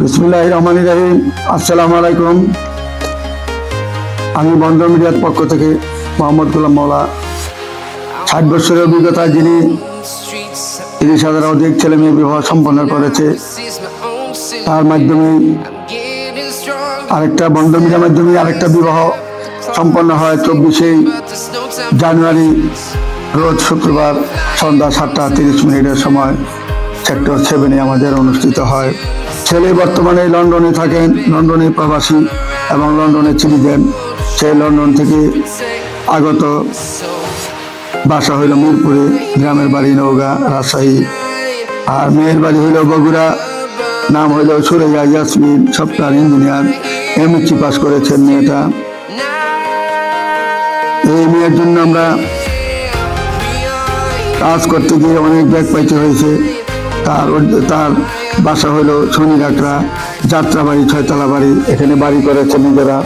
বিসমুল্লাহ রহমান রাহিম আসসালামু আলাইকুম আমি বন্ধন মিডিয়ার পক্ষ থেকে মোহাম্মদ গোলাম মৌলা ষাট বছরের অভিজ্ঞতা যিনি তিরিশ হাজার অধিক ছেলে মেয়ে বিবাহ সম্পন্ন করেছে, তার মাধ্যমে আরেকটা বন্ধন মিডিয়ার মাধ্যমে আরেকটা বিবাহ সম্পন্ন হয় চব্বিশে জানুয়ারি, রোজ শুক্রবার সন্ধ্যা সাতটা তিরিশ মিনিটের সময় সেক্টর সেভেনে আমাদের অনুষ্ঠিত হয়। ছেলে বর্তমানে লন্ডনে থাকেন, লন্ডনে প্রবাসী এবং লন্ডনে চিনিদেন সে লন্ডন থেকে আগত বাসা হইল মিরপুরে, গ্রামের বাড়ি নৌগা রাজশাহী। আর মেয়ের বাড়ি হইল বগুড়া, নাম হইল Suraiya Yasmin software engineer. MSc pass করেছেন মেয়েটা। এই মেয়ের জন্য আমরা কাজ করতে গিয়ে অনেক ব্যাগ পাইতে হয়েছে। তার তার বাসা হলো শনি ডাকরা যাত্রা বাড়ি ছয়তলা বাড়ি এখানে বাড়ি করেছে নিজেরা।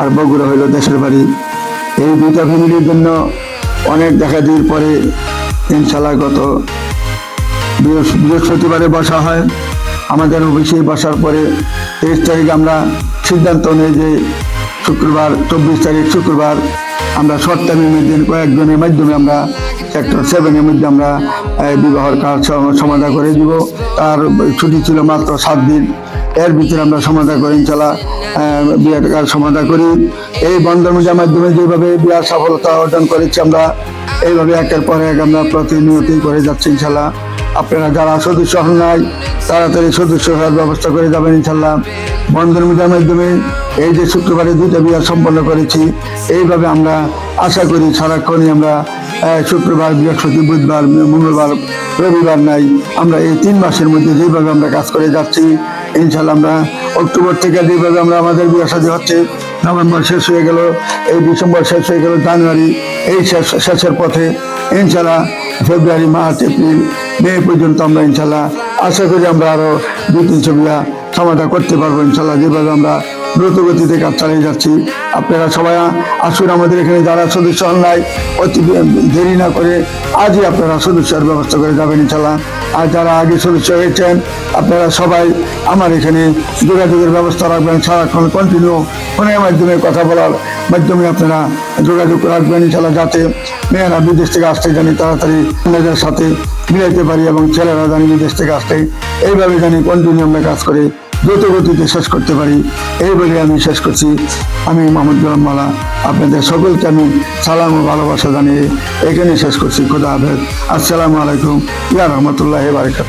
আর বগুড়া হইল দেশের বাড়ি। এই দুইটা ফ্যামিলির জন্য অনেক দেখা দির পরে ইনশাল্লাহ গত বৃহস্পতিবারে বসা হয়। আমাদের অফিসে বসার পরে তেইশ তারিখ আমরা সিদ্ধান্ত নেই যে শুক্রবার চব্বিশ তারিখ শুক্রবার আমরা শর্ট টাইমের দিন কয়েকজনের মাধ্যমে আমরা সেক্টর সেভেনের মধ্যে আমরা বিবাহর কাজ সম- সমাধা করে দিব। তার ছুটি ছিল মাত্র সাত দিন। এর ভিতরে আমরা সমাধা করে আহ, বিয়ের কাজ সমাধা করি। এই বন্ধন মেজার মাধ্যমে যেভাবে বিয়ার সফলতা অর্জন করেছি আমরা এইভাবে একের পর এক আমরা প্রতিনিয়তই করে যাচ্ছি ইনশাল্লাহ আপনারা যারা সদস্য হন নাই তাড়াতাড়ি সদস্য হওয়ার ব্যবস্থা করে যাবেন ইনশাল্লাহ বন্ধন মেজার মাধ্যমে এই যে শুক্রবারে দুইটা বিয়া সম্পন্ন করেছি, এইভাবে আমরা আশা করি সারাক্ষণই আমরা শুক্রবার, বৃহস্পতি, বুধবার, মঙ্গলবার, রবিবার নাই, আমরা এই তিন মাসের মধ্যে যেভাবে আমরা কাজ করে যাচ্ছি ইনশাল্লাহ আমরা অক্টোবর থেকে যেভাবে আমরা আমাদের বিয়ে সাথে হচ্ছে, নভেম্বর শেষ হয়ে গেল, এই ডিসেম্বর শেষ হয়ে গেল, জানুয়ারি এই শেষ, শেষের পথে ইনশাল্লাহ ফেব্রুয়ারি, মার্চ, এপ্রিল, মে পর্যন্ত আমরা ইনশাল্লাহ আশা করি আমরা আরও দুই তিনশো বিঘা সমাধা করতে পারব, ইনশাল্লাহ। যেভাবে আমরা দ্রুত গতিতে কাজ চালিয়ে যাচ্ছি, আপনারা সবাই আসুন। আমাদের এখানে যারা সদস্য হন নাই, অতি দেরি না করে আজই আপনারা সদস্যের ব্যবস্থা করে যাবেন, ইনশাল্লাহ। আর যারা আগে সদস্য হয়েছেন, আপনারা সবাই আমার এখানে যোগাযোগের ব্যবস্থা রাখবেন, সারাক্ষণ কন্টিনিউ ফোনের মাধ্যমে কথা বলার মাধ্যমে আপনারা যোগাযোগ রাখবেন ইনশাল্লাহ যাতে মেয়েরা বিদেশ থেকে আসতে জানি, তাড়াতাড়ি মেয়েদের সাথে মিলাইতে পারি এবং ছেলেরা জানি বিদেশ থেকে আসতে। এইভাবে জানি কন্টিনিউ আমরা কাজ করে দ্রুত গতিতে শেষ করতে পারি। এই বলে আমি শেষ করছি। আমি মোহাম্মদ গোলাম মালা, আপনাদের সকলকে আমি সালাম ও ভালোবাসা জানিয়ে এখানে শেষ করছি। খোদা হাফেজ। আসসালামু আলাইকুম। ইয়া রহমতুল্লাহ বারকাত